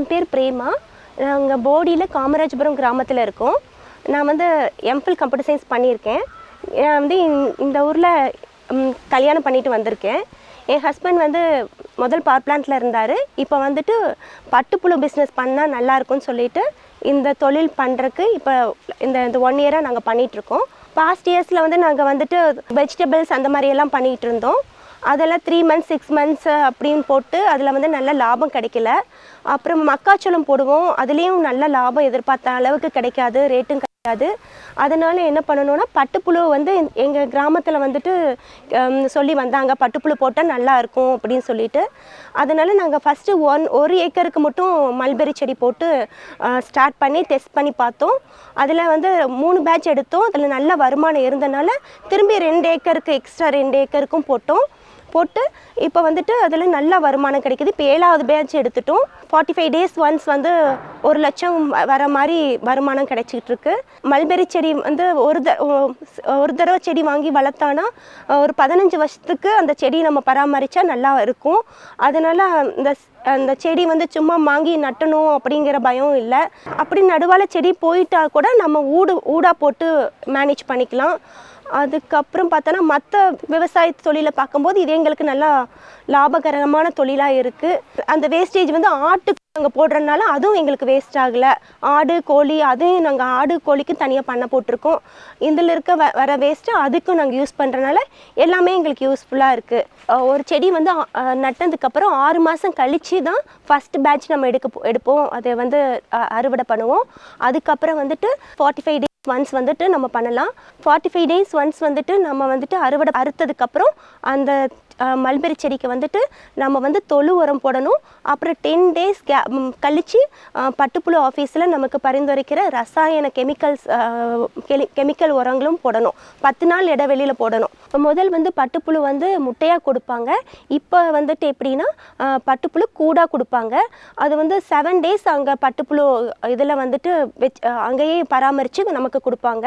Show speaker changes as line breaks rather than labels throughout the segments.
என் பேர் பிரேமா. நாங்கள் போடியில் காமராஜபுரம் கிராமத்தில் இருக்கோம். நான் வந்து எம்ஃபில் கம்ப்யூட்டர் சயின்ஸ் பண்ணியிருக்கேன். நான் வந்து இந்த- ஊரில் கல்யாணம் பண்ணிட்டு வந்திருக்கேன். என் ஹஸ்பண்ட் வந்து முதல் பவர் பிளான்ட்டில் இருந்தார். இப்போ வந்துட்டு பட்டுப்புழு பிஸ்னஸ் பண்ணால் நல்லா இருக்கும்னு சொல்லிட்டு இந்த தொழில் பண்ணுறக்கு இப்போ இந்த இந்த ஒன் இயராக நாங்கள் பண்ணிகிட்ருக்கோம் பாஸ்ட் இயர்ஸில் வந்து நாங்கள் வந்துட்டு வெஜிடபிள்ஸ் அந்த மாதிரியெல்லாம் பண்ணிகிட்டு இருந்தோம். அதெல்லாம் த்ரீ மந்த்ஸ் சிக்ஸ் மந்த்ஸ் அப்படின்னு போட்டு அதில் வந்து நல்ல லாபம் கிடைக்கல. அப்புறம் மக்காச்சோளம் போடுவோம். அதுலேயும் நல்ல லாபம் எதிர்பார்த்த அளவுக்கு கிடைக்காது ரேட்டும் கிடையாது அதனால் என்ன பண்ணணும்னா பட்டுப்புழு வந்து எங்கள் கிராமத்தில் வந்துட்டு சொல்லி வந்தாங்க. பட்டுப்புழு போட்டால் நல்லா இருக்கும் அப்படின்னு சொல்லிட்டு. அதனால் நாங்கள் ஃபஸ்ட்டு ஒன் ஒரு ஏக்கருக்கு மட்டும் மல்பெரி செடி போட்டு ஸ்டார்ட் பண்ணி டெஸ்ட் பண்ணி பார்த்தோம். அதில் வந்து மூணு பேட்ச் எடுத்தோம். அதில் நல்ல வருமானம் இருந்தனால திரும்பி ரெண்டு ஏக்கருக்கு எக்ஸ்ட்ரா ரெண்டு ஏக்கருக்கும் போட்டோம். போட்டு இப்போ வந்துட்டு அதில் நல்ல வருமானம் கிடைக்குது. இப்போ ஏழாவது பேட்ச் எடுத்துட்டோம். ஃபார்ட்டி ஃபைவ் டேஸ் ஒன்ஸ் வந்து ஒரு லட்சம் வ- வர மாதிரி வருமானம் கிடைச்சிட்டு இருக்கு மல்பெரி செடி வந்து ஒரு த ஒரு தடவை செடி வாங்கி வளர்த்தானா ஒரு பதினஞ்சு வருஷத்துக்கு அந்த செடி நம்ம பராமரித்தா நல்லா இருக்கும். அதனால் இந்த அந்த செடி வந்து சும்மா வாங்கி நட்டணும் அப்படிங்கிற பயம் இல்லை. அப்படி நடுவால் செடி போயிட்டா கூட நம்ம ஊடு ஊடாக போட்டு மேனேஜ் பண்ணிக்கலாம். அதுக்கப்புறம் பார்த்தோன்னா மற்ற விவசாய தொழிலை பார்க்கும்போது இது எங்களுக்கு நல்லா லாபகரமான தொழிலாக இருக்குது அந்த வேஸ்டேஜ் வந்து ஆட்டு நாங்கள் போடுறதுனால அதுவும் எங்களுக்கு வேஸ்ட் ஆகலை. ஆடு கோழி அதையும் நாங்கள் ஆடு கோழிக்கும் தனியாக பண்ண போட்டிருக்கோம். இதில் இருக்க வ வர வேஸ்ட்டு அதுக்கும் நாங்கள் யூஸ் பண்ணுறனால எல்லாமே எங்களுக்கு யூஸ்ஃபுல்லாக இருக்குது ஒரு செடி வந்து நட்டதுக்கப்புறம் ஆறு மாதம் கழிச்சு தான் ஃபஸ்ட் பேட்ச் நம்ம எடுக்க எடுப்போம். அதை வந்து அறுவடை பண்ணுவோம். அதுக்கப்புறம் வந்துட்டு ஃபார்ட்டி ஃபைவ் டேஸ் ஒன்ஸ் வந்துட்டு நம்ம பண்ணலாம். ஃபார்ட்டி ஃபைவ் டேஸ் ஒன்ஸ் வந்துட்டு நம்ம வந்துட்டு அறுவடை அறுத்ததுக்கப்புறம் அந்த மல்பெரி செடிக்கு வந்துட்டு நம்ம வந்து தொழு உரம் போடணும். அப்புறம் டென் டேஸ் கே கழித்து பட்டுப்புழு ஆஃபீஸில் நமக்கு பரிந்துரைக்கிற ரசாயன கெமிக்கல்ஸ் கெமிக்கல் உரங்களும் போடணும். பத்து நாள் இடைவெளியில் போடணும். முதல் வந்து பட்டுப்புழு வந்து முட்டையாக கொடுப்பாங்க. இப்போ வந்துட்டு எப்படின்னா பட்டுப்புழு கூடாக கொடுப்பாங்க. அது வந்து செவன் டேஸ் அங்கே பட்டுப்புழு இதில் வந்துட்டு வெச் அங்கேயே பராமரித்து நமக்கு கொடுப்பாங்க.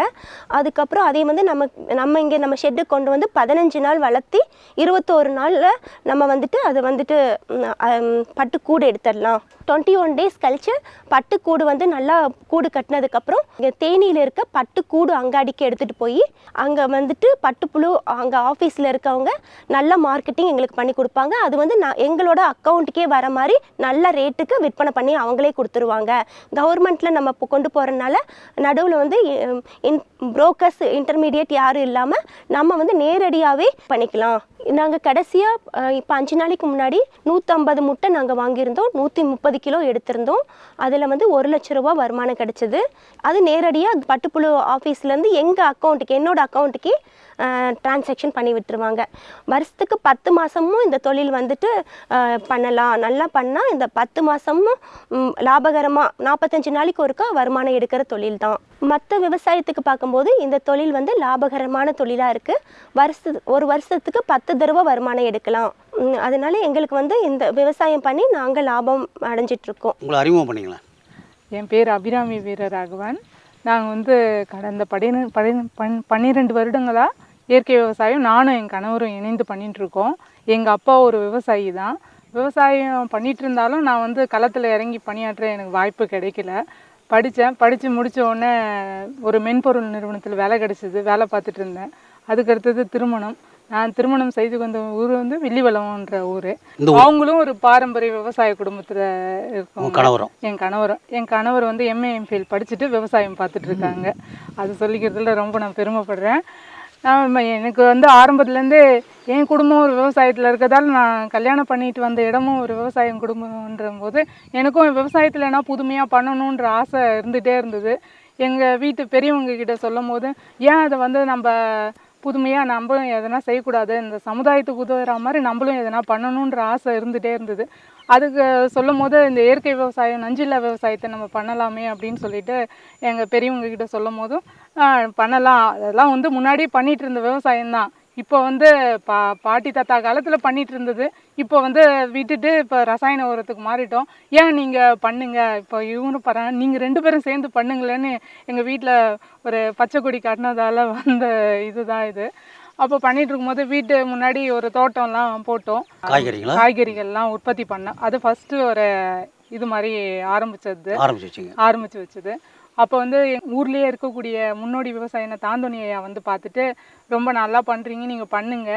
அதுக்கப்புறம் அதே வந்து நம்ம நம்ம இங்கே நம்ம ஷெட்டு கொண்டு வந்து பதினஞ்சு நாள் வளர்த்தி இருபத்தோரு நாளில் நம்ம வந்துட்டு அது வந்துட்டு பட்டுக்கூடு எடுத்துடலாம். டுவெண்ட்டி ஒன் டேஸ் கழித்து பட்டுக்கூடு வந்து நல்லா கூடு கட்டினதுக்கப்புறம் இங்கே தேனியில் இருக்க பட்டுக்கூடு அங்காடிக்கு எடுத்துகிட்டு போய் அங்கே வந்துட்டு பட்டுப்புழு அங்கே ஆஃபீஸில் இருக்கவங்க நல்ல மார்க்கெட்டிங் எங்களுக்கு பண்ணி கொடுப்பாங்க. அது வந்து நான் எங்களோட அக்கௌண்ட்டுக்கே வர மாதிரி நல்ல ரேட்டுக்கு விற்பனை பண்ணி அவங்களே கொடுத்துருவாங்க. கவர்மெண்ட்டில் நம்ம இப்போ கொண்டு போகிறனால நடுவில் வந்து இன் புரோக்கர்ஸ் இன்டர்மீடியட் யாரும் இல்லாமல் நம்ம வந்து நேரடியாகவே பண்ணிக்கலாம். நாங்கள் கடைசியாக இப்போ அஞ்சு நாளைக்கு முன்னாடி நூற்றம்பது முட்டை நாங்கள் வாங்கியிருந்தோம். நூற்றி முப்பது கிலோ எடுத்திருந்தோம். அதில் வந்து ஒரு லட்ச ரூபா வருமானம் கிடச்சிது. அது நேரடியாக பட்டுப்புழு ஆஃபீஸ்லேருந்து எங்கள் அக்கௌண்ட்டுக்கு என்னோடய அக்கௌண்ட்டுக்கே டிரான்சாக்ஷன் பண்ணி விட்டுருவாங்க. வருஷத்துக்கு பத்து மாதமும் இந்த தொழில் வந்துட்டு பண்ணலாம். நல்லா பண்ணால் இந்த பத்து மாதமும் லாபகரமாக நாற்பத்தஞ்சு நாளைக்கு ஒருக்கா வருமானம் எடுக்கிற தொழில் தான். மற்ற விவசாயத்துக்கு பார்க்கும்போது இந்த தொழில் வந்து லாபகரமான தொழிலாக இருக்குது வருஷத்து ஒரு வருஷத்துக்கு பத்து தடவை வருமானம் எடுக்கலாம். அதனால எங்களுக்கு வந்து இந்த விவசாயம் பண்ணி நாங்கள் லாபம் அடைஞ்சிட்ருக்கோம்.
உங்களை அறிமுகம் பண்ணிங்களேன்
என் பேர் அபிராமி வீரராகவன். நாங்கள் வந்து கடந்த பதின பதின- பன் பன்னிரெண்டு வருடங்களாக இயற்கை விவசாயம் நானும் என் கணவரும் இணைந்து பண்ணிட்டு இருக்கோம் எங்கள் அப்பா ஒரு விவசாயி தான். விவசாயம் பண்ணிட்டு இருந்தாலும் நான் வந்து களத்தில் இறங்கி பணியாற்ற எனக்கு வாய்ப்பு கிடைக்கல. படித்தேன் படித்து முடித்த உடனே ஒரு மென்பொருள் நிறுவனத்தில் வேலை கிடைச்சிது. வேலை பார்த்துட்டு இருந்தேன். அதுக்கு அடுத்தது திருமணம். நான் திருமணம் செய்து கொண்ட ஊர் வந்து வில்லிவளம்ன்ற ஊர். அவங்களும் ஒரு பாரம்பரிய விவசாய குடும்பத்தில் இருக்கவங்க.
கணவரும்?
என் கணவரும். என் கணவர் வந்து எம்ஏ எம்ஃபில் படிச்சுட்டு விவசாயம் பார்த்துட்டு இருக்காங்க. அது சொல்லிக்கிறதுல ரொம்ப நான் பெருமைப்படுறேன். எனக்கு வந்து ஆரம்பத்துலேருந்தே என் குடும்பம் ஒரு விவசாயத்தில் இருக்கிறதால நான் கல்யாணம் பண்ணிட்டு வந்த இடமும் ஒரு விவசாயம் குடும்பம்ன்ற போது எனக்கும் விவசாயத்தில் என்ன புதுமையாக பண்ணணுன்ற ஆசை இருந்துகிட்டே இருந்தது. எங்கள் வீட்டு பெரியவங்க கிட்ட சொல்லும் போது ஏன் அதை வந்து நம்ம புதுமையாக நம்மளும் எதனா செய்யக்கூடாது. இந்த சமுதாயத்துக்கு உதவுற மாதிரி நம்மளும் எதனா பண்ணணுன்ற ஆசை இருந்துகிட்டே இருந்தது. அதுக்கு சொல்லும் போது இந்த இயற்கை விவசாயம் நஞ்சில்லா விவசாயத்தை நம்ம பண்ணலாமே அப்படின்னு சொல்லிட்டு எங்கள் பெரியவங்க கிட்ட சொல்லும் போதும் பண்ணலாம். அதெல்லாம் வந்து முன்னாடி பண்ணிகிட்டு இருந்த விவசாயம்தான். இப்போ வந்து பா பாட்டி தாத்தா காலத்தில் பண்ணிட்டு இருந்தது. இப்போ வந்து விட்டுட்டு இப்போ ரசாயன உரத்துக்கு மாறிட்டோம். ஏன் நீங்கள் பண்ணுங்க? இப்போ இவனும் பர நீங்கள் ரெண்டு பேரும் சேர்ந்து பண்ணுங்களேன்னு எங்கள் வீட்டில் ஒரு பச்சை கொடி காட்டினதால வந்த இதுதான் இது. அப்போ பண்ணிட்டு இருக்கும்போது வீட்டு முன்னாடி ஒரு தோட்டம்லாம் போட்டோம்.
காய்கறிங்களா
காய்கறிகள்லாம் உற்பத்தி பண்ணேன் அது ஃபஸ்ட்டு ஒரு இது மாதிரி ஆரம்பிச்சது.
ஆரம்பிச்சு
வச்சது. அப்போ வந்து ஊர்லயே இருக்கக்கூடிய முன்னோடி விவசாயின தாந்தோணி ஐயா வந்து பார்த்துட்டு ரொம்ப நல்லா பண்றீங்க நீங்க பண்ணுங்க.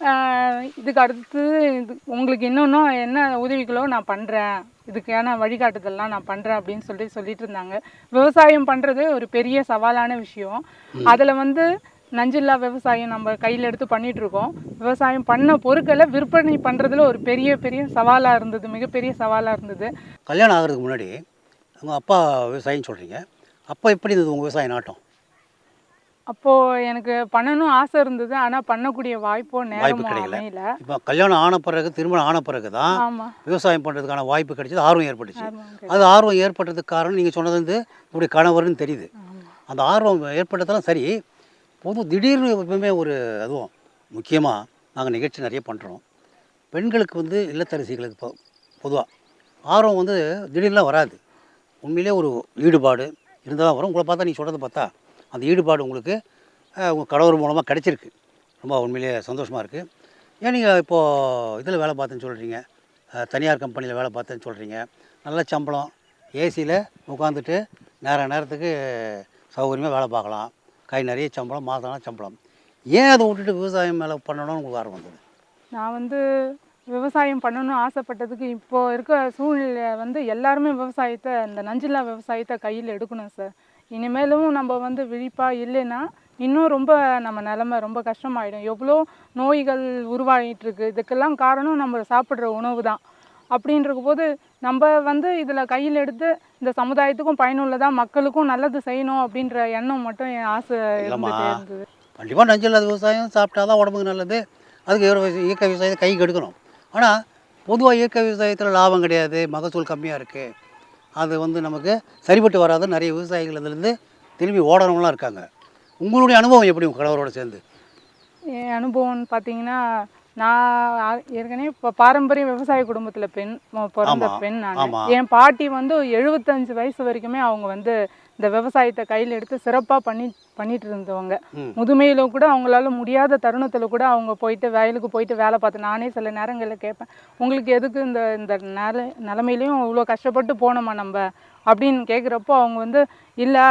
ஆஹ் இதுக்கு அடுத்து இது உங்களுக்கு இன்னொன்னும் என்ன உதவிகளோ நான் பண்றேன். இதுக்கான வழிகாட்டுதல்லாம் நான் பண்றேன் அப்படின்னு சொல்லி சொல்லிட்டு இருந்தாங்க. விவசாயம் பண்றது ஒரு பெரிய சவாலான விஷயம். அதுல வந்து நஞ்சில்லா விவசாயம் நம்ம கையில் எடுத்து பண்ணிட்டு இருக்கோம். விவசாயம் பண்ண பொருட்களை விற்பனை பண்றதுல ஒரு பெரிய பெரிய சவாலா இருந்தது மிகப்பெரிய சவாலா இருந்தது.
கல்யாணம் ஆகிறதுக்கு முன்னாடி உங்கள் அப்பா விவசாயின்னு சொல்கிறீங்க அப்போ எப்படி இருந்தது உங்கள் விவசாய நாட்டம்?
அப்போ எனக்கு பண்ணணும் ஆசை இருந்தது. ஆனா பண்ணக்கூடிய வாய்ப்போ
வாய்ப்பு
நேரமோ
கிடைக்கல. இப்போ கல்யாணம் ஆன பிறகு திருமணம் ஆன பிறகு தான் விவசாயம் பண்ணுறதுக்கான வாய்ப்பு கிடைச்சது ஆர்வம் ஏற்பட்டுச்சு. அது ஆர்வம் ஏற்பட்டதுக்கு காரணம் நீங்கள் சொன்னது வந்து இப்படி கணவர்னு தெரியுது. அந்த ஆர்வம் ஏற்பட்டதெல்லாம் சரி பொது திடீர்னு எப்பவுமே ஒரு அதுவும் முக்கியமாக நாங்கள் நிகழ்ச்சி நிறைய பண்ணுறோம் பெண்களுக்கு வந்து இல்லத்தரசிகளுக்கு பொதுவாக ஆர்வம் வந்து திடீர்னுலாம் வராது. உண்மையிலே ஒரு ஈடுபாடு இருந்தால் தான் வரும். உங்களை பார்த்தா நீ சொல்கிறத பார்த்தா அந்த ஈடுபாடு உங்களுக்கு உங்கள் கடவுள் மூலமாக கிடச்சிருக்கு. ரொம்ப உண்மையிலேயே சந்தோஷமாக இருக்குது ஏன் நீங்கள் இப்போது இதில் வேலை பார்த்தேன்னு சொல்கிறீங்க தனியார் கம்பெனியில் வேலை பார்த்தேன்னு சொல்கிறீங்க நல்ல சம்பளம். ஏசியில் உட்காந்துட்டு நேர நேரத்துக்கு சௌகரியமாக வேலை பார்க்கலாம். கை நிறைய சம்பளம் மாதம் சம்பளம். ஏன் அதை விட்டுட்டு விவசாயம் மேலே பண்ணணும்னு உங்களுக்கு ஆர்வம் வந்தது?
நான் வந்து விவசாயம் பண்ணணும்னு ஆசைப்பட்டதுக்கு இப்போ இருக்க சூழ்நிலை வந்து எல்லாருமே விவசாயத்தை இந்த நஞ்சில்லா விவசாயத்தை கையில் எடுக்கணும் சார். இனிமேலும் நம்ம வந்து விழிப்பா இல்லைன்னா இன்னும் ரொம்ப நம்ம நிலமை ரொம்ப கஷ்டமாயிடும். எவ்வளோ நோய்கள் உருவாகிட்டு இருக்கு இதுக்கெல்லாம் காரணம் நம்ம சாப்பிட்ற உணவு தான். அப்படின்ற போது நம்ம வந்து இதில் கையில் எடுத்து இந்த சமுதாயத்துக்கும் பயனுள்ளதா மக்களுக்கும் நல்லது செய்யணும் அப்படின்ற எண்ணம் மட்டும் என் ஆசை. இருந்துகிட்டே இருந்தது.
கண்டிப்பாக நஞ்சு இல்லாத விவசாயம் சாப்பிட்டா தான் உடம்புக்கு நல்லது. அதுக்கு இயற்கை விவசாயத்தை கைக்கு எடுக்கணும். ஆனால் பொதுவாக இயற்கை விவசாயத்தில் லாபம் கிடையாது மகசூல் கம்மியாக இருக்குது அது வந்து நமக்கு சரிப்பட்டு வராத நிறைய விவசாயிகள் அதுலேருந்து திரும்பி ஓடணும்லாம் இருக்காங்க. உங்களுடைய அனுபவம் எப்படி உங்கள் கணவரோட சேர்ந்து?
என் அனுபவம்னு பார்த்தீங்கன்னா நான் ஏற்கனவே இப்போ பாரம்பரிய விவசாய குடும்பத்தில் பெண் பிறந்த பெண் நான். என் பாட்டி வந்து எழுபத்தஞ்சு வயசு வரைக்குமே அவங்க வந்து இந்த விவசாயத்தை கையில் எடுத்து சிறப்பாக பண்ணி பண்ணிட்டு இருந்தவங்க. முதுமையில கூட அவங்களால முடியாத தருணத்தில் கூட அவங்க போயிட்டு வயலுக்கு போயிட்டு வேலை பார்த்து நானே சில நேரங்களில் கேட்பேன் உங்களுக்கு எதுக்கு இந்த இந்த நில நிலமையிலையும் இவ்வளோ கஷ்டப்பட்டு போனோமா நம்ம? அப்படின்னு கேட்குறப்போ அவங்க வந்து இல்லை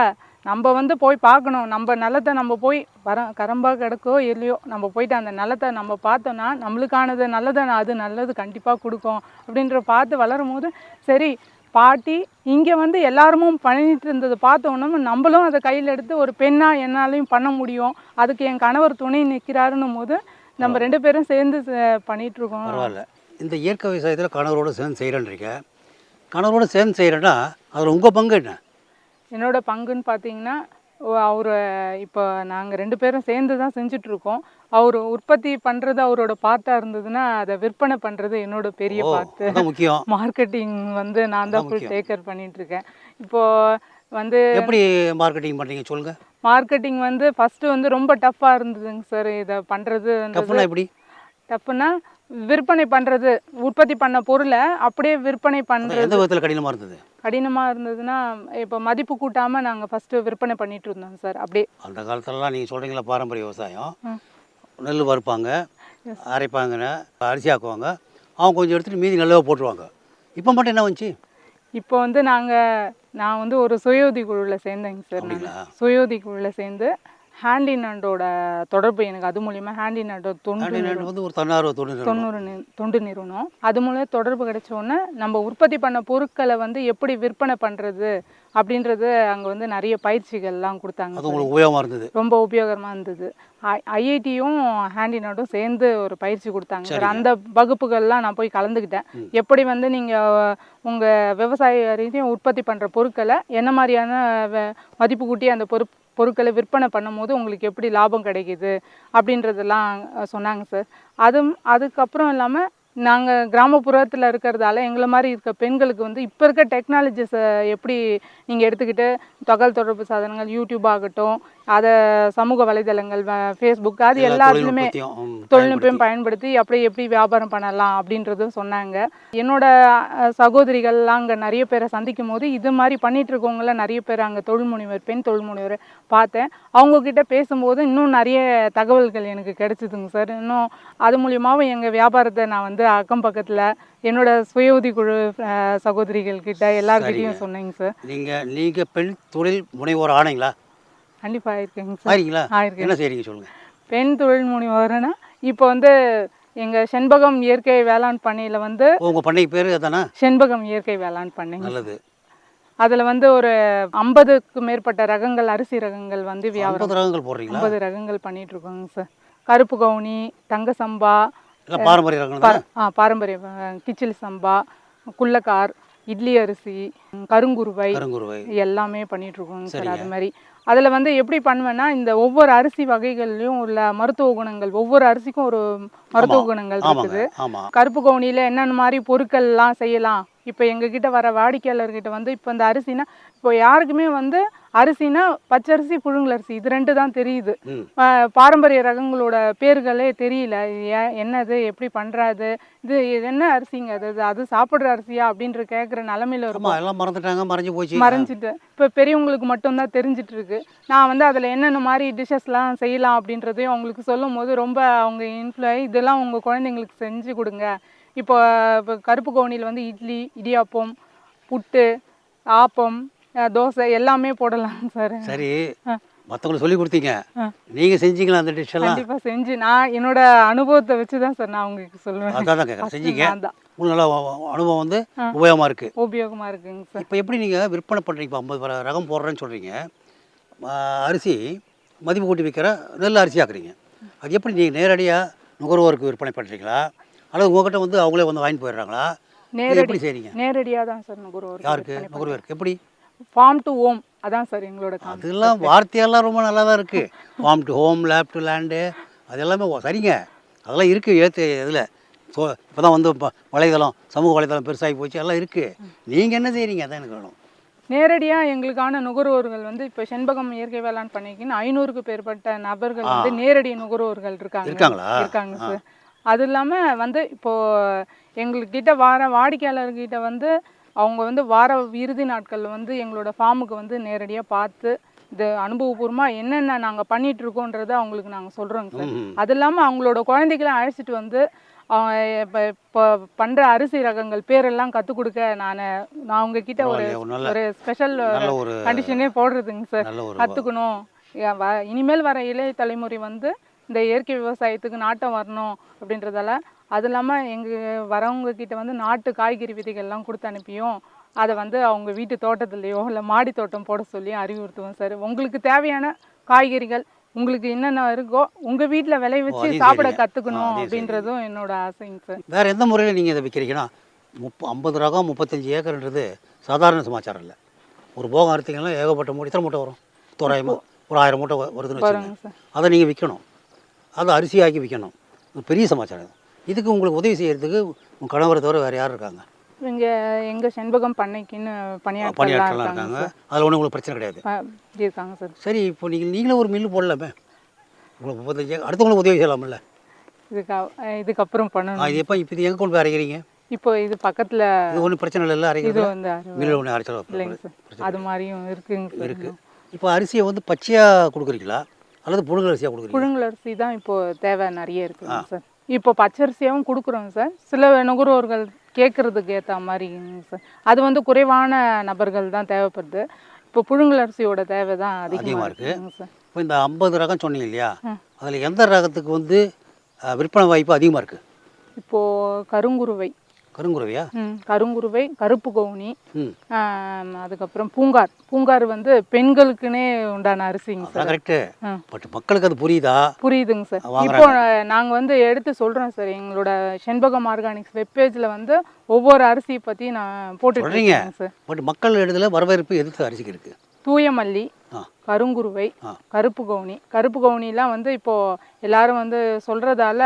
நம்ம வந்து போய் பார்க்கணும். நம்ம நிலத்தை நம்ம போய் வர கரம்பா கிடக்கோ இல்லையோ நம்ம போயிட்டு அந்த நிலத்தை நம்ம பார்த்தோன்னா நம்மளுக்கானது நல்லதை அது நல்லது கண்டிப்பாக கொடுக்கும். அப்படின்ற பார்த்து வளரும் போது சரி பாட்டி இங்கே வந்து எல்லாருமும் பண்ணிட்டு இருந்ததை பார்த்தோன்னா நம்மளும் அதை கையில் எடுத்து ஒரு பெண்ணாக என்னாலையும் பண்ண முடியும். அதுக்கு என் கணவர் துணை நிற்கிறாருன்னும் போது நம்ம ரெண்டு பேரும் சேர்ந்து இருக்கோம்
பரவாயில்ல. இந்த இயற்கை விவசாயத்தில் கணவரோட சேர்ந்து செய்கிறேன்றீங்க கணவரோட சேர்ந்து செய்கிறேன்னா அதில் உங்கள் பங்கு என்ன?
என்னோட பங்குன்னு பார்த்தீங்கன்னா அவர் இப்போ நாங்கள் ரெண்டு பேரும் சேர்ந்து தான் செஞ்சுட்டு இருக்கோம் அவர் உற்பத்தி பண்ணுறது அவரோட பார்ட்டாக இருந்ததுன்னா அதை விற்பனை பண்ணுறது என்னோட பெரிய
அதான் முக்கியம்.
மார்க்கெட்டிங் வந்து நான் தான் ஃபுல்
முக்கியம்.
டேக் கேர் பண்ணிட்டு இருக்கேன் இப்போ வந்து
எப்படி மார்க்கெட்டிங் பண்ணுறீங்க சொல்லுங்கள்
மார்க்கெட்டிங் வந்து ஃபர்ஸ்ட் வந்து ரொம்ப டஃப்பாக இருந்ததுங்க சார் இதை பண்ணுறது
எப்படி?
டஃப்னா விற்பனை பண்ணுறது உற்பத்தி பண்ண பொருளை அப்படியே விற்பனை பண்ணுறது
எந்த விதத்தில் கடினமாக இருந்தது?
கடினமாக இருந்ததுன்னா இப்போ மதிப்பு கூட்டாமல் நாங்கள் ஃபஸ்ட்டு விற்பனை பண்ணிட்டு இருந்தோம் சார் அப்படியே.
அந்த காலத்துலலாம் நீங்கள் சொல்கிறீங்களா பாரம்பரிய விவசாயம். நெல் வறுப்பாங்க அரைப்பாங்க அரிசி ஆக்குவாங்க அவங்க கொஞ்சம் எடுத்துகிட்டு மீதி நெல்லவே போட்டுருவாங்க. இப்போ மட்டும் என்ன வந்துச்சு
இப்போ வந்து நாங்கள் நான் வந்து ஒரு சுயோதி குழுவில் சேர்ந்தேங்க சார்? நான். சுயோதி குழுவில் சேர்ந்து ஹேண்டினாண்டோட தொடர்பு எனக்கு அது மூலிமா ஹேண்டினாண்டோட தொண்டு
ஆர்டினேட் வந்து ஒரு தன்னார்வ
தொண்ணூறு தொண்டு நிறுவனம். அது மூலம் தொடர்பு கிடைச்ச உடனே நம்ம உற்பத்தி பண்ண பொருட்களை வந்து எப்படி விற்பனை பண்ணுறது அப்படின்றது அங்கே வந்து நிறைய பயிற்சிகள்லாம் கொடுத்தாங்க.
அது உங்களுக்கு உபயோகமாக இருந்தது.
ரொம்ப உபயோகமாக இருந்தது. ஐஐடியும் ஹேண்டினாட்டும் சேர்ந்து ஒரு பயிற்சி கொடுத்தாங்க. அந்த வகுப்புகள்லாம் நான் போய் கலந்துக்கிட்டேன். எப்படி வந்து நீங்கள் உங்கள் விவசாய ரீதியும் உற்பத்தி பண்ணுற பொருட்களை என்ன மாதிரியான மதிப்பு கூட்டி அந்த பொரு பொருட்களை விற்பனை பண்ணும்போது உங்களுக்கு எப்படி லாபம் கிடைக்குது அப்படின்றதெல்லாம் சொன்னாங்க சார் அதுவும் அதுக்கப்புறம் இல்லாமல் நாங்கள் கிராமப்புறத்தில் இருக்கிறதால எங்களை மாதிரி இருக்க பெண்களுக்கு வந்து இப்போ இருக்க டெக்னாலஜிஸை எப்படி நீங்கள் எடுத்துக்கிட்டு தகவல் தொடர்பு சாதனங்கள் யூடியூப் ஆகட்டும் அதை சமூக வலைதளங்கள் ஃபேஸ்புக் அது
எல்லா
எல்லாத்துலேயுமே தொழில்நுட்பம் பயன்படுத்தி. அப்படியே எப்படி வியாபாரம் பண்ணலாம் அப்படின்றதும் சொன்னாங்க. என்னோட சகோதரிகள்லாம் அங்கே நிறைய பேரை சந்திக்கும் போது இது மாதிரி பண்ணிட்டு இருக்கவங்கள நிறைய பேர் அங்கே தொழில் முனைவர் பெண் தொழில் முனைவர் பார்த்தேன். அவங்க கிட்ட பேசும்போது இன்னும் நிறைய தகவல்கள் எனக்கு கிடைச்சிதுங்க சார். இன்னும் அது மூலியமாகவும் எங்கள் வியாபாரத்தை நான் வந்து அக்கம் பக்கத்தில் என்னோட சுய உதவிக்குழு சகோதரிகள் கிட்ட எல்லார்கிட்டயும் சொன்னேங்க சார்.
நீங்கள் நீங்கள் பெண் தொழில் முனைவோர் ஆனீங்களா?
கண்டிப்பாக இருக்குங்க சார்.
ஆறீங்களா
ஆயிருக்கேன்.
என்ன செய்றீங்க சொல்லுங்கள்
பெண் தொழில் முனைவர்னா இப்போ வந்து எங்கள் செண்பகம் இயற்கை வேளாண் பண்ணையில் வந்து
உங்கள் பண்ணைக்கு பேர் அதானே?
செண்பகம் இயற்கை வேளாண் பண்ணைங்க
நல்லது.
அதில் வந்து ஒரு ஐம்பதுக்கு மேற்பட்ட ரகங்கள் அரிசி ரகங்கள் வந்து வியாபாரம்.
ஐம்பது ரகங்கள் போடுறீங்களா?
ஐம்பது ரகங்கள் பண்ணிட்டு இருக்கோங்க சார். கருப்பு கவுனி தங்க சம்பா
எல்லாம் பாரம்பரிய ரகங்கள்
ஆ பாரம்பரிய அஹ், கிச்சிலி சம்பா குள்ளக்கார் இட்லி அரிசி கருங்குருவை
கருங்குருவை.
எல்லாமே பண்ணிட்டு இருக்கோங்க சார். அது மாதிரி. அதில் வந்து எப்படி பண்ணுவேன்னா இந்த ஒவ்வொரு அரிசி வகைகள்லையும் உள்ள மருத்துவ குணங்கள் ஒவ்வொரு அரிசிக்கும் ஒரு மருத்துவ குணங்கள் இருக்குது. கருப்பு கவுனியில் என்னென்ன மாதிரி பொருட்கள்லாம் செய்யலாம்? இப்போ எங்ககிட்ட வர வாடிக்கையாளர்கிட்ட வந்து இப்போ இந்த அரிசினா இப்போ யாருக்குமே வந்து அரிசினா பச்சரிசி புழுங்கலரிசி இது ரெண்டு தான் தெரியுது. பாரம்பரிய ரகங்களோட பேர்களே தெரியல. என்னது எப்படி பண்ணுறது இது இது என்ன அரிசிங்க? அது அது சாப்பிட்ற அரிசியா? அப்படின்ற கேட்குற நிலமையில இருக்கும்.
எல்லாம் மறந்துட்டாங்க மறைஞ்சு போச்சு.
மறைஞ்சிட்டு. இப்போ பெரியவங்களுக்கு மட்டும்தான் தெரிஞ்சிட்டு இருக்கு நான் வந்து அதில் என்னென்ன மாதிரி டிஷ்ஷஸ்லாம் செய்யலாம் அப்படின்றதையும் அவங்களுக்கு சொல்லும் போது ரொம்ப அவங்க இன்ஃப்ளூ இதெல்லாம் உங்கள் குழந்தைங்களுக்கு செஞ்சு கொடுங்க. இப்போ இப்போ கருப்பு கவுனியில் வந்து இட்லி இடியாப்பம் புட்டு ஆப்பம் தோசை எல்லாமே போடலாம் சார்.
சரி. மற்றவங்களுக்கு சொல்லி கொடுத்தீங்க. நீங்கள் செஞ்சீங்களா அந்த டிஷ் எல்லாம்?
கண்டிப்பாக செஞ்சு. நான் என்னோட அனுபவத்தை வச்சு தான் சார் நான் உங்களுக்கு சொல்லுவேன்
அதான் தான் கேட்குறேன் செஞ்சீங்க. உங்களுக்கு நல்லா அனுபவம் வந்து உபயோகமாக இருக்குது
உபயோகமாக இருக்குங்க சார்.
இப்போ எப்படி நீங்கள் விற்பனை பண்ணுறீங்க இப்போ ஐம்பது ரகம் போடுறேன்னு சொல்கிறீங்க அரிசி மதிப்பு கூட்டி விற்கிற நெல் அரிசி ஆக்குறீங்க. அது எப்படி நீங்கள் நேரடியாக நுகர்வோருக்கு விற்பனை பண்ணுறீங்களா அல்லது உங்ககிட்ட வந்து அவங்களே வந்து வாங்கிட்டு போயிடுறாங்களா?
நேரடி
எப்படி செய்றீங்க?
நேரடியாக தான் சார் நுகர்வோர்
யாருக்கு? நுகர்வோருக்கு. எப்படி?
ஃபார்ம் டு ஓம் அதான் சார் எங்களோட
அதெல்லாம் வார்த்தையெல்லாம் ரொம்ப நல்லா தான் இருக்குது farm to home lab to land அது எல்லாமே சரிங்க. அதெல்லாம் இருக்குது ஏற்று இதில். ஸோ இப்போ தான் வந்து இப்போ வலைதளம் சமூக வலைதளம் பெருசாகி போச்சு எல்லாம் இருக்குது நீங்கள் என்ன செய்கிறீங்க அதான் எனக்கு வேணும்.
நேரடியாக எங்களுக்கான நுகர்வோர்கள் வந்து இப்போ செண்பகம் இயற்கை வேளாண் பண்ணிக்கின்னு ஐநூறுக்கு மேற்பட்ட நபர்கள் வந்து நேரடி நுகர்வோர்கள் இருக்காங்க.
இருக்காங்களா?
இருக்காங்க சார். அது இல்லாமல் வந்து இப்போ எங்கள்கிட்ட வார வாடிக்கையாளர்கிட்ட வந்து அவங்க வந்து வார இறுதி நாட்கள் வந்து எங்களோட ஃபார்முக்கு வந்து நேரடியாக பார்த்து இது அனுபவபூர்வமாக என்னென்ன நாங்கள் பண்ணிட்டு இருக்கோன்றதை அவங்களுக்கு நாங்கள் சொல்கிறோங்க சார். அது இல்லாமல் அவங்களோட குழந்தைகளை அழைச்சிட்டு வந்து அவங்க இப்போ இப்போ பண்ணுற அரிசி ரகங்கள் பேரெல்லாம் கற்றுக் கொடுக்க நான் நான் உங்ககிட்ட ஒரு
ஒரு
ஸ்பெஷல் கண்டிஷனே போடுறதுங்க சார். கற்றுக்கணும் இனிமேல் வர இளைய தலைமுறை வந்து இந்த இயற்கை விவசாயத்துக்கு நாட்டம் வரணும் அப்படின்றதால அது இல்லாமல் எங்கள் வரவங்க கிட்ட வந்து நாட்டு காய்கறி விதைகள்லாம் கொடுத்து அனுப்பியும் அதை வந்து அவங்க வீட்டு தோட்டத்துலேயோ இல்லை மாடி தோட்டம் போட சொல்லி அறிவுறுத்துவோம் சார். உங்களுக்கு தேவையான காய்கறிகள் உங்களுக்கு என்னென்ன இருக்கோ உங்கள் வீட்டில் விளைவிச்சு
அதையும்
சாப்பிட. கற்றுக்கணும் அப்படின்றதும் என்னோட ஆசைங்க சார்.
வேறு எந்த முறையில் நீங்கள் இதை விற்கிறீங்கன்னா முப்ப ஐம்பது ரகம் முப்பத்தஞ்சு ஏக்கர்ன்றது சாதாரண சமாச்சாரம் இல்லை. ஒரு போகம் அறுத்தீங்கன்னா ஏகப்பட்ட மூட்டை எத்தனை மூட்டை வரும்? தோராயமாக ஒரு ஆயிரம் மூட்டை வருதுன்னு வச்சுக்கோங்க. அதை நீங்கள் விற்கணும் அதை அரிசியாக்கி விற்கணும் பெரிய சமாச்சாரம். இதுக்கு உங்களுக்கு உதவி செய்யறதுக்கு உங்கள் கணவரை தவிர வேறு யார் இருக்காங்க?
இங்கே எங்கள் செண்பகம் பண்ணைக்குன்னு பணியாட்கள்லாம்
பணியாட்கள்லாம்
இருக்காங்க
அதில் ஒன்றும் உங்களுக்கு பிரச்சனை கிடையாது.
ப- இருக்காங்க சார்.
சரி இப்போ நீங்கள் நீங்களே ஒரு மில்லு போடலாமே. உங்களுக்கு முப்பத்தஞ்சு ஏக்கர் அடுத்தவங்களுக்கு உதவி செய்யலாம்ல.
இதுக்கு இதுக்கப்புறம்
ஆ,
பண்ணணும்
இது எப்போ இப்போ இது எங்கே கொண்டு போய் அரைக்கிறீங்க?
இப்போ இது பக்கத்தில்
இது ஒன்றும் பிரச்சனை இல்லை
இது
அரைக்கிறது
வந்து அறுவை-
மில்லில் ஒன்று அரைச்சாலும்
இல்லைங்க சார். அது மாதிரியும் இருக்குங்க சார்.
இருக்குது இப்போ அரிசியை வந்து பச்சையாக கொடுக்குறீங்களா? அல்லது புழுங்கல் அரிசியாக கொடுக்குறீங்களா?
புழுங்கல் அரிசி தான் இப்போ தேவை நிறைய இருக்குங்க சார். இப்போ பச்சரிசியாகவும் கொடுக்குறோங்க சார். சில நுகர்வோர்கள் கேட்குறதுக்கு ஏற்ற மாதிரிங்க சார். அது வந்து குறைவான நபர்கள் தான் தேவைப்படுது. இப்போ புழுங்கல் அரிசியோட தேவை தான் அதிகமாக
அதிகமா இருக்கு.
இருக்குங்க சார்.
இப்போ இந்த ஐம்பது ரகம் சொன்னீங்க இல்லையா. அதில் எந்த ரகத்துக்கு வந்து விற்பனை வாய்ப்பு அதிகமாக இருக்குது
இப்போது கருங்குருவை.
கருங்குருவியா?
ம், கருங்குருவை கருப்பு கவுனி அதுக்கப்புறம் பூங்கார். பூங்கார் வந்து பெண்களுக்குன்னே உண்டான அரிசிங்க சார்.
கரெக்டு. பட் மக்களுக்கு அது புரியுதா?
புரியுதுங்க சார். இப்போ நாங்கள் வந்து எடுத்து சொல்கிறோம் சார் எங்களோட செண்பகம் ஆர்கானிக்ஸ் வெப்பேஜில் வந்து ஒவ்வொரு அரிசியை பற்றி நான்? இருக்கேன் சார்.
பட் மக்கள் இடத்துல வரவேற்பு எதிர்த்து அரிசிக்கு இருக்குது
தூய மல்லி கருங்குருவை. கருப்பு கவுனி. கருப்பு கவுனிலாம் வந்து இப்போ எல்லாரும் வந்து சொல்றதால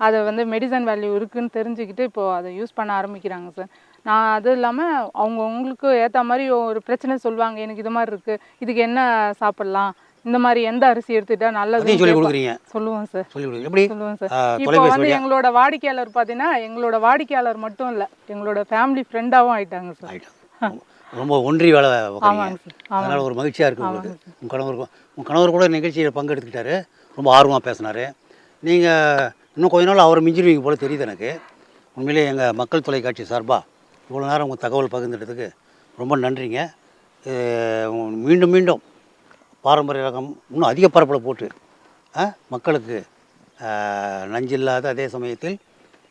அதை வந்து மெடிசன் வேல்யூ இருக்குன்னு தெரிஞ்சுக்கிட்டு இப்போ அதை யூஸ் பண்ண ஆரம்பிக்கிறாங்க சார் நான் அது இல்லாமல் அவங்க உங்களுக்கு ஏற்ற மாதிரி ஒரு பிரச்சனை சொல்லுவாங்க எனக்கு இது மாதிரி இருக்குது இதுக்கு என்ன சாப்பிட்லாம் இந்த மாதிரி எந்த அரிசி எடுத்துட்டா நல்லது
சொல்லி கொடுக்குறீங்க.
சொல்லுவோம் சார்
சொல்லி எப்படி?
சொல்லுவோம் சார் இப்போ வந்து எங்களோட வாடிக்கையாளர் பார்த்தீங்கன்னா எங்களோட வாடிக்கையாளர் மட்டும் இல்லை எங்களோட ஃபேமிலி ஃப்ரெண்டாகவும் ஆயிட்டாங்க சார்
ரொம்ப ஒன்றி வேலை அதனால் ஒரு மகிழ்ச்சியாக இருக்குது உங்களுக்கு. உங்கள் கணவருக்கும் உங்கள் கணவர் கூட நிகழ்ச்சியில் பங்கெடுத்துக்கிட்டாரு. ரொம்ப ஆர்வமாக பேசினார். நீங்கள் இன்னும் கொஞ்ச நாள் அவரை மிஞ்சிருவீங்க போல் தெரியுது எனக்கு. உண்மையிலே எங்கள் மக்கள் தொலைக்காட்சி சார்பாக இவ்வளோ நேரம் உங்கள் தகவல் பகிர்ந்துட்டதுக்கு ரொம்ப நன்றிங்க. மீண்டும் மீண்டும் பாரம்பரிய ரகம் இன்னும் அதிக பரப்பில் போட்டு மக்களுக்கு நஞ்சில்லாத அதே சமயத்தில்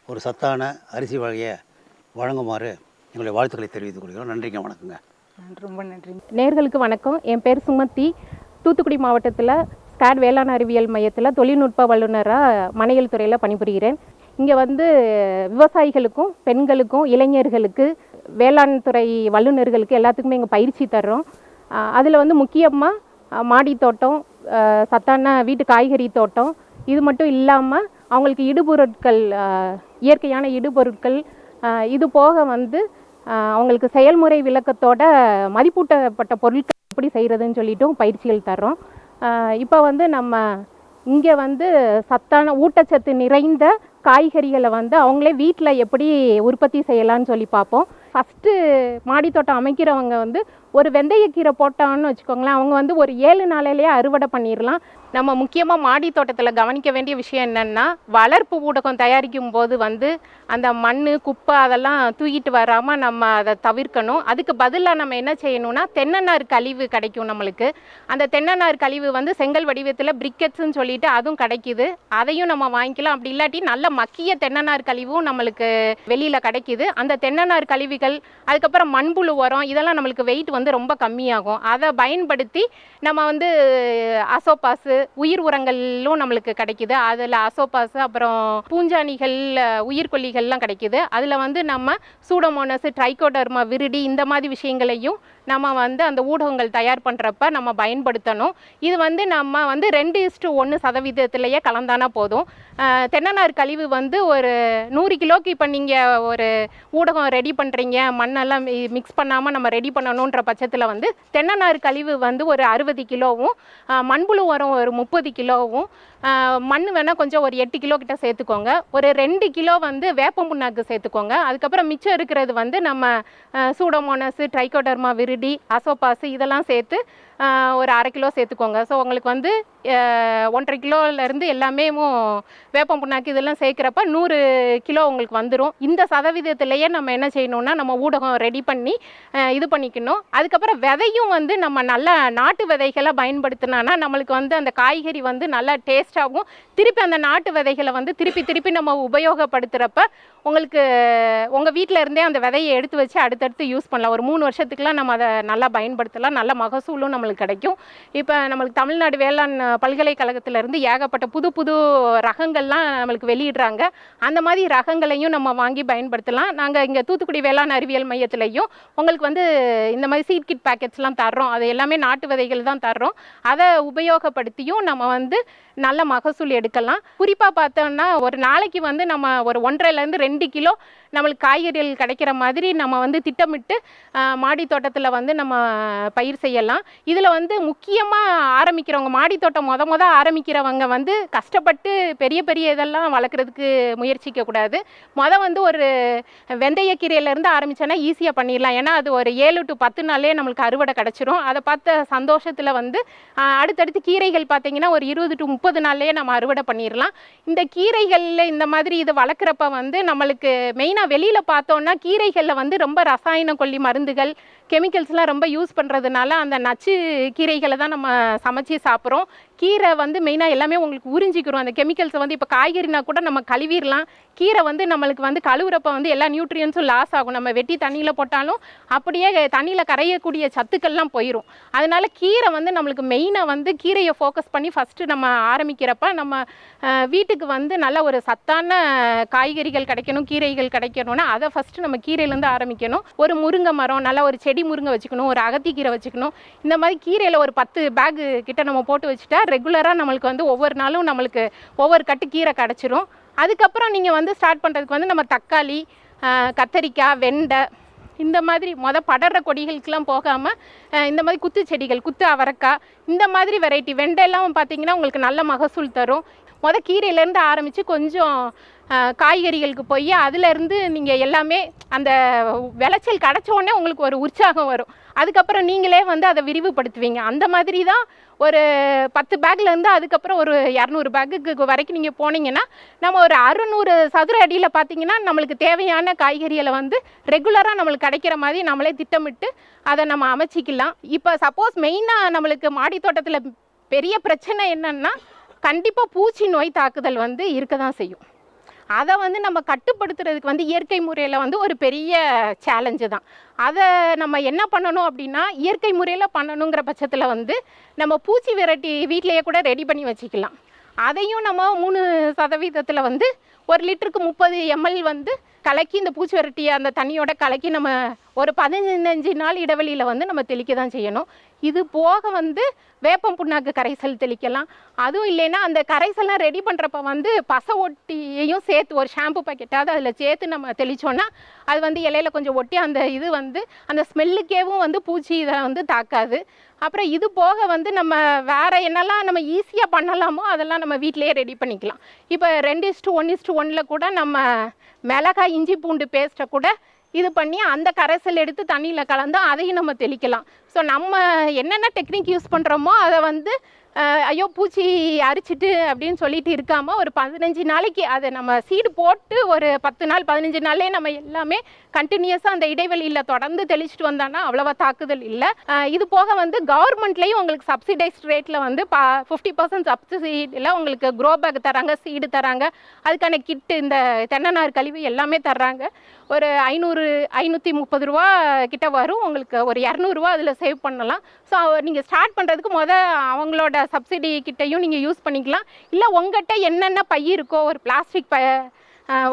ஒரு சத்தான அரிசி வகையை வழங்குமாறு எங்களுடைய வாழ்த்துக்களை தெரிவித்துக் கொள்கிறோம். நன்றிங்க வணக்கங்க.
ரொம்ப நன்றி.
நேர்களுக்கு வணக்கம். என் பேர் சுமதி தூத்துக்குடி மாவட்டத்தில் கேட் வேளாண் அறிவியல் மையத்தில் தொழில்நுட்ப வல்லுநராக மனையல் துறையில் பணிபுரிகிறேன். இங்கே வந்து விவசாயிகளுக்கும் பெண்களுக்கும் இளைஞர்களுக்கு வேளாண் துறை வல்லுநர்களுக்கு எல்லாத்துக்குமே இங்கே பயிற்சி தர்றோம். அதில் வந்து முக்கியமாக மாடி தோட்டம் சத்தான வீட்டு காய்கறி தோட்டம் இது மட்டும் இல்லாமல் அவங்களுக்கு இடுபொருட்கள் இயற்கையான இடுபொருட்கள் இது போக வந்து அவங்களுக்கு செயல்முறை விளக்கத்தோட மதிப்பூட்டப்பட்ட பொருட்கள் எப்படி செய்கிறதுன்னு சொல்லிட்டும் பயிற்சிகள் தர்றோம். இப்போ வந்து நம்ம இங்கே வந்து சத்தான ஊட்டச்சத்து நிறைந்த காய்கறிகளை வந்து அவங்களே வீட்டில் எப்படி உற்பத்தி செய்யலான்னு சொல்லி பார்ப்போம். ஃபஸ்ட்டு மாடித்தோட்டம் அமைக்கிறவங்க வந்து ஒரு வெந்தயக்கீரை போட்டான்னு வச்சுக்கோங்களேன் அவங்க வந்து ஒரு ஏழு நாளையிலேயே அறுவடை பண்ணிடலாம் நம்ம முக்கியமாக மாடி தோட்டத்தில் கவனிக்க வேண்டிய விஷயம் என்னென்னா வளர்ப்பு ஊடகம் தயாரிக்கும் போது வந்து அந்த மண் குப்பை அதெல்லாம் தூக்கிட்டு வராமல் நம்ம அதை தவிர்க்கணும். அதுக்கு பதிலாக நம்ம என்ன செய்யணும்னா தென்னநார் கழிவு கிடைக்கும் நம்மளுக்கு. அந்த தென்னநார் கழிவு வந்து செங்கல் வடிவத்தில் பிரிக்கெட்ஸ்னு சொல்லிட்டு அதுவும் கிடைக்குது. அதையும் நம்ம வாங்கிக்கலாம். அப்படி இல்லாட்டி நல்ல மக்கிய தென்னநார் கழிவும் நம்மளுக்கு வெளியில் கிடைக்குது. அந்த தென்னநார் கழிவுகள் அதுக்கப்புறம் மண்புழு உரம் இதெல்லாம் நம்மளுக்கு வெயிட் வந்து ரொம்ப கம்மியாகும். அதை பயன்படுத்தி நம்ம வந்து அசோபாஸு உயிர் உரங்களும் நம்மளுக்கு கிடைக்குது. அதில் அசோபாஸ் அப்புறம் பூஞ்சானிகள் உயிர்கொல்லிகள்லாம் கிடைக்குது. அதில் வந்து நம்ம சூடோமோனஸ் ட்ரைகோடர்மா விருடி இந்த மாதிரி விஷயங்களையும் நம்ம வந்து அந்த ஊடகங்கள் தயார் பண்ணுறப்ப நம்ம பயன்படுத்தணும். இது வந்து நம்ம வந்து ரெண்டு இஸ்டு ஒன்று சதவீதத்திலேயே கலந்தானா போதும். தென்னநார் கழிவு வந்து ஒரு நூறு கிலோக்கு இப்போ நீங்கள் ஒரு ஊடகம் ரெடி பண்ணுறீங்க மண்ணெல்லாம் மிக்ஸ் பண்ணாமல் நம்ம ரெடி பண்ணணுன்ற பட்சத்தில் வந்து தென்னநார் கழிவு வந்து ஒரு அறுபது கிலோவும் மண்புழு உரம் ஒரு முப்பது கிலோவும் மண் வேணால் கொஞ்சம் ஒரு எட்டு கிலோ கிட்ட சேர்த்துக்கோங்க. ஒரு ரெண்டு கிலோ வந்து வேப்ப புண்ணாக்கு சேர்த்துக்கோங்க. அதுக்கப்புறம் மிச்சம் இருக்கிறது வந்து நம்ம சூடோமோனஸ் ட்ரைகோடர்மா விருடி அசோபாஸ் இதெல்லாம் சேர்த்து ஒரு அரை கிலோ சேர்த்துக்கோங்க. ஸோ உங்களுக்கு வந்து ஒன்றரை கிலோலேருந்து எல்லாமே வேப்பம் புண்ணாக்கு இதெல்லாம் சேர்க்குறப்ப நூறு கிலோ உங்களுக்கு வந்துடும் இந்த சதவீதத்திலேயே நம்ம என்ன செய்யணும்னா நம்ம ஊடகம் ரெடி பண்ணி இது பண்ணிக்கணும். அதுக்கப்புறம் விதையும் வந்து நம்ம நல்ல நாட்டு விதைகளை பயன்படுத்தினானா நம்மளுக்கு வந்து அந்த காய்கறி வந்து நல்லா டேஸ்ட்டாகவும் திருப்பி அந்த நாட்டு விதைகளை வந்து திருப்பி திருப்பி நம்ம உபயோகப்படுத்துகிறப்ப உங்களுக்கு உங்கள் வீட்டில் இருந்தே அந்த விதையை எடுத்து வச்சு அடுத்தடுத்து யூஸ் பண்ணலாம். ஒரு மூணு வருஷத்துக்குலாம் நம்ம அதை நல்லா பயன்படுத்தலாம். நல்ல மகசூலும் நம்ம நம்மளுக்கு கிடைக்கும். இப்போ நம்மளுக்கு தமிழ்நாடு வேளாண் பல்கலைக்கழகத்திலேருந்து ஏகப்பட்ட புது புது ரகங்கள்லாம் நம்மளுக்கு வெளியிடுறாங்க. அந்த மாதிரி ரகங்களையும் நம்ம வாங்கி பயன்படுத்தலாம். நாங்கள் இங்கே தூத்துக்குடி வேளாண் அறிவியல் மையத்திலையும் உங்களுக்கு வந்து இந்த மாதிரி சீட் கிட் பேக்கெட்ஸ்லாம் தர்றோம். அது எல்லாமே நாட்டு விதைகள் தான் தர்றோம். அதை உபயோகப்படுத்தியும் நம்ம வந்து நல்ல மகசூல் எடுக்கலாம். குறிப்பாக பார்த்தோம்னா ஒரு நாளைக்கு வந்து நம்ம ஒரு ஒன்றரைலேருந்து ரெண்டு கிலோ நம்மளுக்கு காய்கறிகள் கிடைக்கிற மாதிரி நம்ம வந்து திட்டமிட்டு மாடி தோட்டத்தில் வந்து நம்ம பயிர் செய்யலாம். இதில் வந்து முக்கியமாக ஆரம்பிக்கிறவங்க மாடி தோட்டம் மொத முத ஆரம்பிக்கிறவங்க வந்து கஷ்டப்பட்டு பெரிய பெரிய இதெல்லாம் வளர்க்குறதுக்கு முயற்சிக்க கூடாது. வந்து ஒரு வெந்தயக்கீரையிலேருந்து ஆரம்பிச்சோன்னா ஈஸியாக பண்ணிடலாம். ஏன்னா அது ஒரு ஏழு டு பத்து நாளே நம்மளுக்கு அறுவடை கிடச்சிரும். அதை பார்த்த சந்தோஷத்தில் வந்து அடுத்தடுத்து கீரைகள் பார்த்தீங்கன்னா ஒரு இருபது டு முப்பது நாள்லேயே நம்ம அறுவடை பண்ணிடலாம். இந்த கீரைகளில் இந்த மாதிரி இது வளர்க்குறப்ப வந்து நம்மளுக்கு மெயினாக வெளியில் பார்த்தோன்னா கீரைகளில் வந்து ரொம்ப ரசாயன கொல்லி மருந்துகள் கெமிக்கல்ஸ்லாம் ரொம்ப யூஸ் பண்ணுறதுனால அந்த நச்சு கீரைகளை தான் நம்ம சமைச்சு சாப்பிட்றோம். கீரை வந்து மெயினாக எல்லாமே உங்களுக்கு உறிஞ்சிக்கிறோம். அந்த கெமிக்கல்ஸை வந்து இப்போ காய்கறினா கூட நம்ம கழுவிடலாம். கீரை வந்து நம்மளுக்கு வந்து கழுவுறப்ப வந்து எல்லா நியூட்ரியன்ஸும் லாஸ் ஆகும். நம்ம வெட்டி தண்ணியில் போட்டாலும் அப்படியே தண்ணியில் கரையக்கூடிய சத்துக்கள்லாம் போயிடும் அதனால கீரை வந்து நம்மளுக்கு மெயினாக வந்து கீரையை ஃபோக்கஸ் பண்ணி ஃபஸ்ட்டு நம்ம ஆரம்பிக்கிறப்ப நம்ம வீட்டுக்கு வந்து நல்ல ஒரு சத்தான காய்கறிகள் கிடைக்கணும் கீரைகள் கிடைக்கணும்னா அதை ஃபஸ்ட்டு நம்ம கீரையிலேருந்து ஆரம்பிக்கணும். ஒரு முருங்கை மரம் நல்ல ஒரு செடி முருங்கை வச்சுக்கணும் ஒரு அகத்திக்கீரை வச்சுக்கணும். இந்த மாதிரி கீரையில் ஒரு பத்து பேகு கிட்ட நம்ம போட்டு வச்சுட்டா ரெகுலராக நம்மளுக்கு வந்து ஒவ்வொரு நாளும் நம்மளுக்கு ஒவ்வொரு கட்டு கீரை கிடச்சிரும். அதுக்கப்புறம் நீங்கள் வந்து ஸ்டார்ட் பண்ணுறதுக்கு வந்து நம்ம தக்காளி கத்தரிக்காய் வெண்டை இந்த மாதிரி மொதல் படற கொடிகளுக்கெல்லாம் போகாமல் இந்த மாதிரி குத்து செடிகள் குத்து அவரக்காய் இந்த மாதிரி வெரைட்டி வெண்டையெல்லாம் பார்த்தீங்கன்னா உங்களுக்கு நல்ல மகசூல் தரும். மொதல் கீரையிலேருந்து ஆரம்பித்து கொஞ்சம் காய்கறிகளுக்கு போய் அதுலேருந்து நீங்கள் எல்லாமே அந்த விளைச்சல் கிடச்ச உடனே உங்களுக்கு ஒரு உற்சாகம் வரும். அதுக்கப்புறம் நீங்களே வந்து அதை விரிவுபடுத்துவீங்க. அந்த மாதிரி தான் ஒரு பத்து பேக்லேருந்து அதுக்கப்புறம் ஒரு இரநூறு பேக்குக்கு வரைக்கும் நீங்கள் போனீங்கன்னா நம்ம ஒரு அறுநூறு சதுர அடியில் பார்த்தீங்கன்னா நம்மளுக்கு தேவையான காய்கறிகளை வந்து ரெகுலராக நம்மளுக்கு கிடைக்கிற மாதிரி நம்மளே திட்டமிட்டு அதை நம்ம அமைச்சிக்கலாம். இப்போ சப்போஸ் மெயினாக நம்மளுக்கு மாடி தோட்டத்தில் பெரிய பிரச்சனை என்னென்னா கண்டிப்பாக பூச்சி நோய் தாக்குதல் வந்து இருக்க தான் செய்யும். அதை வந்து நம்ம கட்டுப்படுத்துறதுக்கு வந்து இயற்கை முறையில் வந்து ஒரு பெரிய சேலஞ்சு தான். அதை நம்ம என்ன பண்ணணும் அப்படின்னா இயற்கை முறையில் பண்ணணுங்கிற பட்சத்தில் வந்து நம்ம பூச்சி விரட்டி வீட்டிலையே கூட ரெடி பண்ணி வச்சுக்கலாம். அதையும் நம்ம மூணு சதவீதத்தில் வந்து ஒரு லிட்டருக்கு முப்பது எம்எல் வந்து கலக்கி இந்த பூச்சி விரட்டியை அந்த தண்ணியோட கலக்கி நம்ம ஒரு பதினஞ்சு நாள் இடைவெளியில் வந்து நம்ம தெளிக்க தான் செய்யணும். இது போக வந்து வேப்பம் புண்ணாக்கு கரைசல் தெளிக்கலாம். அதுவும் இல்லைன்னா அந்த கரைசல்லாம் ரெடி பண்ணுறப்ப வந்து பசை ஒட்டியையும் சேர்த்து ஒரு ஷாம்பு பாக்கெட்டாவது அதில் சேர்த்து நம்ம தெளித்தோன்னா அது வந்து இலையில கொஞ்சம் ஒட்டி அந்த இது வந்து அந்த ஸ்மெல்லுக்கேவும் வந்து பூச்சி இதை வந்து தாக்காது. அப்புறம் இது போக வந்து நம்ம வேற என்னெல்லாம் நம்ம ஈஸியாக பண்ணலாமோ அதெல்லாம் நம்ம வீட்டிலேயே ரெடி பண்ணிக்கலாம். இப்போ ரெண்டு இஸ்டு ஒன் இஸ்டு ஒன்னில் கூட நம்ம மிளகாய் இஞ்சி பூண்டு பேஸ்ட்டை கூட இது பண்ணி அந்த கரைசல் எடுத்து தண்ணியில் கலந்து அதையும் நம்ம தெளிக்கலாம். ஸோ நம்ம என்னென்ன டெக்னிக் யூஸ் பண்ணுறோமோ அதை வந்து ஐயோ பூச்சி அரிச்சிட்டு அப்படின்னு சொல்லிட்டு இருக்காமல் ஒரு பதினஞ்சு நாளைக்கு அதை நம்ம சீடு போட்டு ஒரு பத்து நாள் பதினஞ்சு நாள்லேயே நம்ம எல்லாமே கண்டினியூஸாக அந்த இடைவெளியில் தொடர்ந்து தெளிச்சிட்டு வந்தோன்னா அவ்வளோவா தாக்குதல் இல்லை. இது போக வந்து கவர்மெண்ட்லேயும் உங்களுக்கு சப்சிடைஸ்ட் ரேட்டில் வந்து பா ஃபிஃப்டி பர்சன்ட் சப்சிடியில் உங்களுக்கு க்ரோ பேக் தராங்க சீடு தராங்க. அதுக்கான கிட்டு இந்த தென்னநார் கழிவு எல்லாமே தர்றாங்க. ஒரு ஐநூறு ஐநூற்றி முப்பது ரூபா கிட்ட வரும். உங்களுக்கு ஒரு இரநூறுவா அதில் சேவ் பண்ணலாம். ஸோ நீங்கள் ஸ்டார்ட் பண்ணுறதுக்கு முத அவங்களோட சப்சிடி கிட்டையும் நீங்கள் யூஸ் பண்ணிக்கலாம். இல்லை உங்கள்கிட்ட என்னென்ன பை இருக்கோ ஒரு பிளாஸ்டிக் பை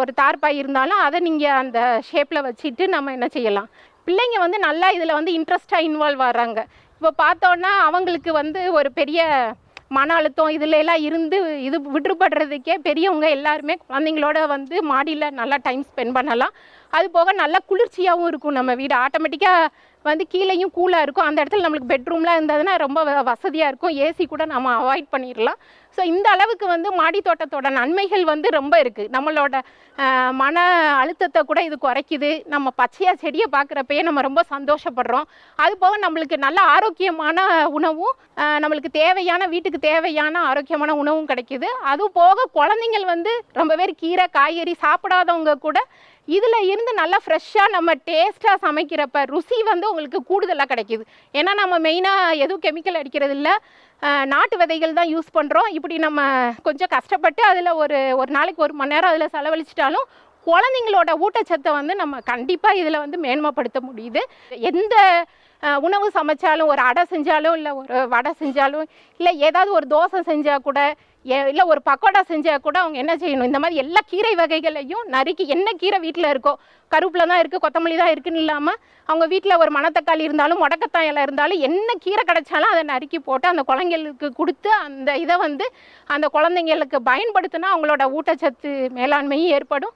ஒரு தார் பை இருந்தாலும் அதை நீங்கள் அந்த ஷேப்பில் வச்சுட்டு நம்ம என்ன செய்யலாம்? பிள்ளைங்க வந்து நல்லா இதில் வந்து இன்ட்ரெஸ்ட்டாக இன்வால்வ் ஆகிறாங்க இப்போ பார்த்தோன்னா அவங்களுக்கு வந்து ஒரு பெரிய மன அழுத்தம் இதுல எல்லாம் இருந்து இது விடுபடுறதுக்கே பெரியவங்க எல்லாருமே குழந்தைங்களோட வந்து மாடியில் நல்லா டைம் ஸ்பெண்ட் பண்ணலாம். அது போக நல்லா குளிர்ச்சியாகவும் இருக்கும். நம்ம வீடு ஆட்டோமேட்டிக்காக வந்து கீழேயும் கூலாக இருக்கும். அந்த இடத்துல நம்மளுக்கு பெட்ரூம்லாம் இருந்ததுன்னா ரொம்ப வசதியாக இருக்கும். ஏசி கூட நம்ம அவாய்ட் பண்ணிடலாம். ஸோ இந்த அளவுக்கு வந்து மாடி தோட்டத்தோட நன்மைகள் வந்து ரொம்ப இருக்குது நம்மளோட மன அழுத்தத்தை கூட இது குறைக்குது. நம்ம பச்சையாக செடியை பார்க்குறப்பயே நம்ம ரொம்ப சந்தோஷப்படுறோம். அது போக நம்மளுக்கு நல்ல ஆரோக்கியமான உணவும் நம்மளுக்கு தேவையான வீட்டுக்கு தேவையான ஆரோக்கியமான உணவும் கிடைக்குது. அது போக குழந்தைங்கள் வந்து ரொம்ப பேர் கீரை காய்கறி சாப்பிடாதவங்க கூட இதில் இருந்து நல்லா ஃப்ரெஷ்ஷாக நம்ம டேஸ்ட்டாக சமைக்கிறப்ப ருசி வந்து உங்களுக்கு கூடுதலாக கிடைக்குது. ஏன்னா நம்ம மெயினாக எதுவும் கெமிக்கல் அடிக்கிறது இல்லை. நாட்டு விதைகள் தான் யூஸ் பண்ணுறோம் இப்படி நம்ம கொஞ்சம் கஷ்டப்பட்டு அதில் ஒரு ஒரு நாளைக்கு ஒரு மணி நேரம் அதில் செலவழிச்சிட்டாலும் குழந்தைங்களோட ஊட்டச்சத்தை வந்து நம்ம கண்டிப்பாக இதில் வந்து மேன்மைப்படுத்த முடியுது. எந்த உணவு சமைச்சாலும் ஒரு அடை செஞ்சாலும் இல்லை ஒரு வடை செஞ்சாலும் இல்லை ஏதாவது ஒரு தோசை செஞ்சால் கூட இல்லை ஒரு பக்கோடா செஞ்சால் கூட அவங்க என்ன செய்யணும்? இந்த மாதிரி எல்லா கீரை வகைகளையும் நறுக்கி என்ன கீரை வீட்டில் இருக்கோ கருப்பில் தான் இருக்குது கொத்தமல்லி தான் இருக்குன்னு இல்லாமல் அவங்க வீட்டில் ஒரு மணத்தக்காளி இருந்தாலும் முடக்கத்தான் இலை இருந்தாலும் என்ன கீரை கிடைச்சாலும் அதை நறுக்கி போட்டு அந்த குழந்தைங்களுக்கு கொடுத்து அந்த இதை வந்து அந்த குழந்தைங்களுக்கு பயன்படுத்தினா அவங்களோட ஊட்டச்சத்து மேலாண்மையும் ஏற்படும்.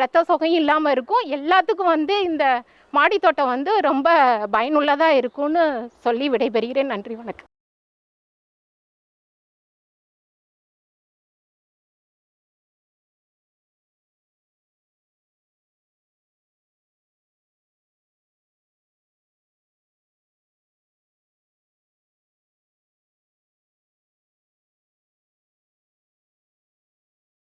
ரத்த சோகையும் இல்லாமல் இருக்கும். எல்லாத்துக்கும் வந்து இந்த மாடித்தோட்டம் வந்து ரொம்ப பயனுள்ளதாக இருக்கும்னு சொல்லி விடைபெறுகிறேன். நன்றி வணக்கம்.